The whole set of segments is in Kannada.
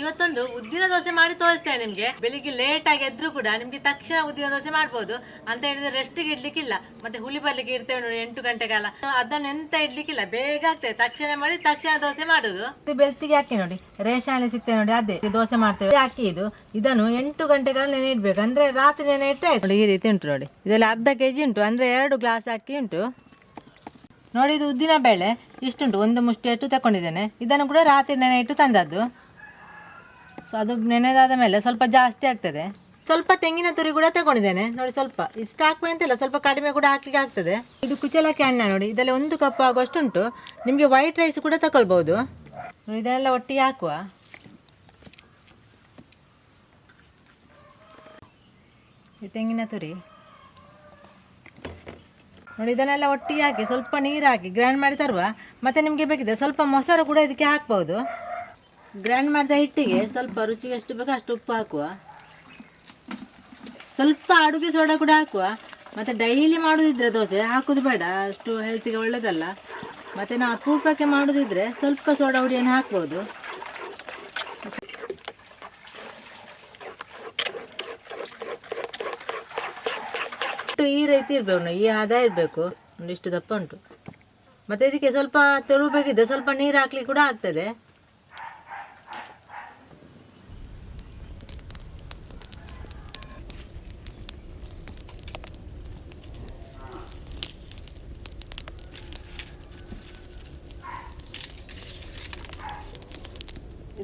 ಇವತ್ತೊಂದು ಉದ್ದಿನ ದೋಸೆ ಮಾಡಿ ತೋರಿಸ್ತೇನೆ ನಿಮ್ಗೆ. ಬೆಳಿಗ್ಗೆ ಲೇಟ್ ಆಗಿ ಎದ್ರು ಕೂಡ ನಿಮ್ಗೆ ತಕ್ಷಣ ಉದ್ದಿನ ದೋಸೆ ಮಾಡ್ಬೋದು. ಅಂತ ಹೇಳಿದ್ರೆ ರೆಸ್ಟ್ಗೆ ಇಡ್ಲಿಕ್ಕಿಲ್ಲ. ಮತ್ತೆ ಹುಳಿ ಬರ್ಲಿಕ್ಕೆ ಇರ್ತೇವೆ ನೋಡಿ ಎಂಟು ಗಂಟೆ ಕಾಲ. ಅದನ್ನ ಎಂತ ಇಡ್ಲಿಕ್ಕಿಲ್ಲ. ಬೇಗ ಆಗ್ತದೆ. ತಕ್ಷಣ ಮಾಡಿ ತಕ್ಷಣ ದೋಸೆ ಮಾಡುದು. ಬೆಳ್ತಿಗೆ ಹಾಕಿ ನೋಡಿ. ರೇಷನ್ ಸಿಗ್ತೇವೆ ನೋಡಿ ಅದೇ. ದೋಸೆ ಮಾಡ್ತೇವೆ. ಹಾಕಿ ಇದು. ಇದನ್ನು ಎಂಟು ಗಂಟೆ ಕಾಲ ನೆನೆ ಇಡ್ಬೇಕು. ಅಂದ್ರೆ ರಾತ್ರಿ ನೆನೆ ಇಟ್ಟು ಆಯ್ತು. ಈ ರೀತಿ ಉಂಟು ನೋಡಿ. ಇದರಲ್ಲಿ ಅರ್ಧ ಕೆಜಿ ಉಂಟು. ಅಂದ್ರೆ ಎರಡು ಗ್ಲಾಸ್ ಅಕ್ಕಿ ಉಂಟು. ನೋಡಿ ಇದು ಉದ್ದಿನ ಬೇಳೆ. ಇಷ್ಟುಂಟು. ಒಂದು ಮುಷ್ಟಿ ಅಷ್ಟು ತಗೊಂಡಿದ್ದೇನೆ ಇದನ್ನು ಕೂಡ ರಾತ್ರಿ ನೆನೆ ಇಟ್ಟು ತಂದದ್ದು. ಸೊ ಅದು ನೆನೆದಾದ ಮೇಲೆ ಸ್ವಲ್ಪ ಜಾಸ್ತಿ ಆಗ್ತದೆ. ಸ್ವಲ್ಪ ತೆಂಗಿನ ತುರಿ ಕೂಡ ತಗೊಂಡಿದ್ದೇನೆ. ನೋಡಿ ಸ್ವಲ್ಪ ಇಷ್ಟು ಹಾಕುವ ಅಂತಿಲ್ಲ, ಸ್ವಲ್ಪ ಕಡಿಮೆ ಕೂಡ ಹಾಕ್ಲಿಕ್ಕೆ ಆಗ್ತದೆ. ಇದು ಕುಚಲಕ್ಕಿ ಅಣ್ಣ ನೋಡಿ, ಇದರಲ್ಲಿ ಒಂದು ಕಪ್ ಆಗುವಷ್ಟು ಉಂಟು. ನಿಮಗೆ ವೈಟ್ ರೈಸ್ ಕೂಡ ತಗೊಳ್ಬೋದು ಇದನ್ನೆಲ್ಲ ಒಟ್ಟಿಗೆ ಹಾಕುವ. ತೆಂಗಿನ ತುರಿ. ನೋಡಿ, ಇದನ್ನೆಲ್ಲ ಒಟ್ಟಿಗೆ ಹಾಕಿ, ಸ್ವಲ್ಪ ನೀರು ಹಾಕಿ ಗ್ರೈಂಡ್ ಮಾಡಿ ತರುವ. ಮತ್ತೆ ನಿಮಗೆ ಬೇಕಿದೆ ಸ್ವಲ್ಪ ಮೊಸರು ಕೂಡ ಇದಕ್ಕೆ ಹಾಕ್ಬೋದು. ಗ್ರೈಂಡ್ ಮಾಡಿದ ಹಿಟ್ಟಿಗೆ ಸ್ವಲ್ಪ ರುಚಿಗೆ ಎಷ್ಟು ಬೇಕೋ ಅಷ್ಟು ಉಪ್ಪು ಹಾಕುವ. ಸ್ವಲ್ಪ ಅಡುಗೆ ಸೋಡಾ ಕೂಡ ಹಾಕುವ. ಮತ್ತು ಡೈಲಿ ಮಾಡೋದಿದ್ರೆ ದೋಸೆ, ಹಾಕೋದು ಬೇಡ. ಅಷ್ಟು ಹೆಲ್ತಿಗೆ ಒಳ್ಳೆಯದಲ್ಲ ಮತ್ತು ನಾವು ಅಪರೂಪಕ್ಕೆ ಮಾಡೋದಿದ್ರೆ ಸ್ವಲ್ಪ ಸೋಡಾ ಹುಡಿಯನ್ನು ಹಾಕ್ಬೋದು. ಈ ರೀತಿ ಇರಬೇಕು ನೋಡಿ ಈ ಹದ ಇರಬೇಕು. ಒಂದಿಷ್ಟು ದಪ್ಪ ಉಂಟು. ಮತ್ತೆ ಇದಕ್ಕೆ ಸ್ವಲ್ಪ ತೆಳು ಸ್ವಲ್ಪ ನೀರು ಹಾಕ್ಲಿಕ್ಕೆ ಕೂಡ ಆಗ್ತದೆ.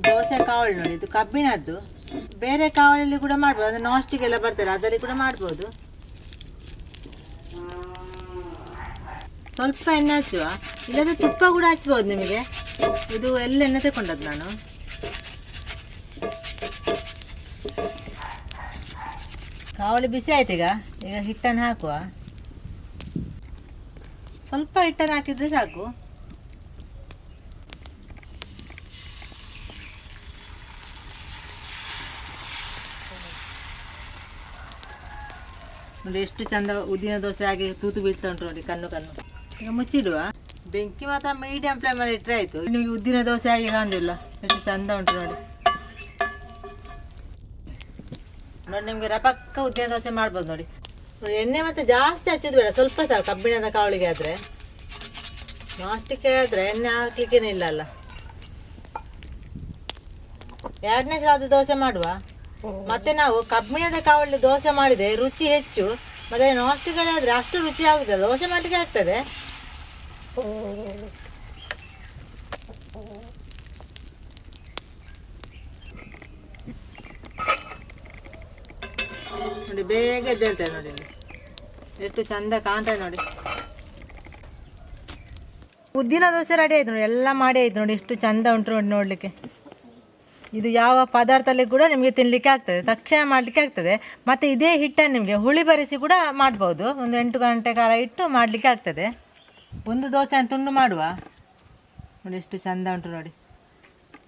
ದೋಸೆ ಕಾವಳಿ ನೋಡಿ, ಇದು ಕಬ್ಬಿಣದ್ದು. ಬೇರೆ ಕಾವಳಿಯಲ್ಲಿ ಕೂಡ ಮಾಡ್ಬೋದು, ಅದು ನಾಸ್ಟಿಕ್ ಎಲ್ಲ ಅದರಲ್ಲಿ ಕೂಡ ಮಾಡ್ಬೋದು. ಸ್ವಲ್ಪ ಎಣ್ಣೆ ಹಚ್ಚುವ, ಇಲ್ಲದ್ರೆ ತುಪ್ಪ ಕೂಡ ಹಚ್ಬೋದು ನಿಮಗೆ. ಇದು ಎಲ್ಲ ಎಣ್ಣೆ ತಗೊಂಡದ್ದು ನಾನು. ಕಾವಳಿ ಬಿಸಿ ಆಯ್ತು ಈಗ ಈಗ ಹಿಟ್ಟನ್ನು ಹಾಕುವ. ಸ್ವಲ್ಪ ಹಿಟ್ಟನ್ನು ಹಾಕಿದ್ರೆ ಸಾಕು. ನೋಡಿ ಎಷ್ಟು ಚಂದ ಉದ್ದಿನ ದೋಸೆ ಹಾಗೆ ತೂತು ಬೀಳ್ತಾ ಉಂಟು ನೋಡಿ ಕಣ್ಣು ಕಣ್ಣು. ಈಗ ಮುಚ್ಚಿಡುವ. ಬೆಂಕಿ ಮಾತ್ರ ಮೀಡಿಯಂ ಫ್ಲೇಮಲ್ಲಿ ಇಟ್ಟರೆ ಆಯಿತು. ನಿಮಗೆ ಉದ್ದಿನ ದೋಸೆ ಆಗಿ ಕಾಣಿಲ್ಲ ಎಷ್ಟು ಚಂದ ಉಂಟು ನೋಡಿ. ನೋಡಿ ನಿಮಗೆ ರಪಕ್ಕ ಉದ್ದಿನ ದೋಸೆ ಮಾಡ್ಬೋದು ನೋಡಿ. ಎಣ್ಣೆ ಮತ್ತೆ ಜಾಸ್ತಿ ಹಚ್ಚೋದು ಬೇಡ. ಸ್ವಲ್ಪ ಸಹ ಕಬ್ಬಿಣದ ಕಾವಳಿಗೆ ಆದ್ರೆ. ಮಾಸ್ಟಿಕ್ ಆದ್ರೆ ಎಣ್ಣೆ ಹಾಕ್ಲಿಕ್ಕೆ ಇಲ್ಲ ಅಲ್ಲ ಎರಡನೇ ಸಲ ದೋಸೆ ಮಾಡುವ. ಮತ್ತೆ ನಾವು ಕಬ್ಬಿಣದ ಕಾವಲ್ಲಿ ದೋಸೆ ಮಾಡಿದೆ ರುಚಿ ಹೆಚ್ಚು. ಮತ್ತೆ ನಾಸ್ಟಿಗಳಾದ್ರೆ ಅಷ್ಟು ರುಚಿ ಆಗುದಿಲ್ಲ. ದೋಸೆ ಮಾಡಲಿಕ್ಕೆ ಆಗ್ತದೆ. ನೋಡಿ ಬೇಗ ಎದ್ದೇಳ್ತೇವೆ ನೋಡಿ. ಎಷ್ಟು ಚಂದ ಕಾಣ್ತಾ ನೋಡಿ. ಉದ್ದಿನ ದೋಸೆ ರೆಡಿ ಆಯ್ತು ನೋಡಿ. ಎಲ್ಲ ಮಾಡಿ ಆಯ್ತು ನೋಡಿ. ಎಷ್ಟು ಚಂದ ಉಂಟು ನೋಡಿ ನೋಡಲಿಕ್ಕೆ. ಇದು ಯಾವ ಪದಾರ್ಥದಲ್ಲಿ ಕೂಡ ನಿಮಗೆ ತಿನ್ನಲಿಕ್ಕೆ ಆಗ್ತದೆ, ತಕ್ಷಣ ಮಾಡಲಿಕ್ಕೆ ಆಗ್ತದೆ. ಮತ್ತು ಇದೇ ಹಿಟ್ಟನ್ನು ನಿಮಗೆ ಹುಳಿ ಬರಿಸಿ ಕೂಡ ಮಾಡ್ಬೋದು. ಒಂದು ಎಂಟು ಗಂಟೆ ಕಾಲ ಇಟ್ಟು ಮಾಡಲಿಕ್ಕೆ ಆಗ್ತದೆ. ಒಂದು ದೋಸೆಯನ್ನು ತುಂಡು ಮಾಡುವ? ನೋಡಿ ಎಷ್ಟು ಚಂದ ಉಂಟು ನೋಡಿ.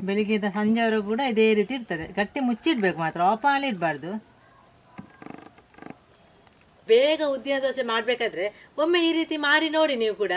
ಬೆಳಿಗ್ಗೆಯಿಂದ ಸಂಜೆವರೆಗೂ ಕೂಡ ಇದೇ ರೀತಿ ಇರ್ತದೆ. ಗಟ್ಟಿ ಮುಚ್ಚಿಡ್ಬೇಕು ಮಾತ್ರ ಓಪನಲ್ಲಿ ಇಡಬಾರ್ದು. ಬೇಗ ಉದ್ದಿನ ದೋಸೆ ಮಾಡಬೇಕಾದ್ರೆ ಒಮ್ಮೆ ಈ ರೀತಿ ಮಾಡಿ ನೋಡಿ ನೀವು ಕೂಡ.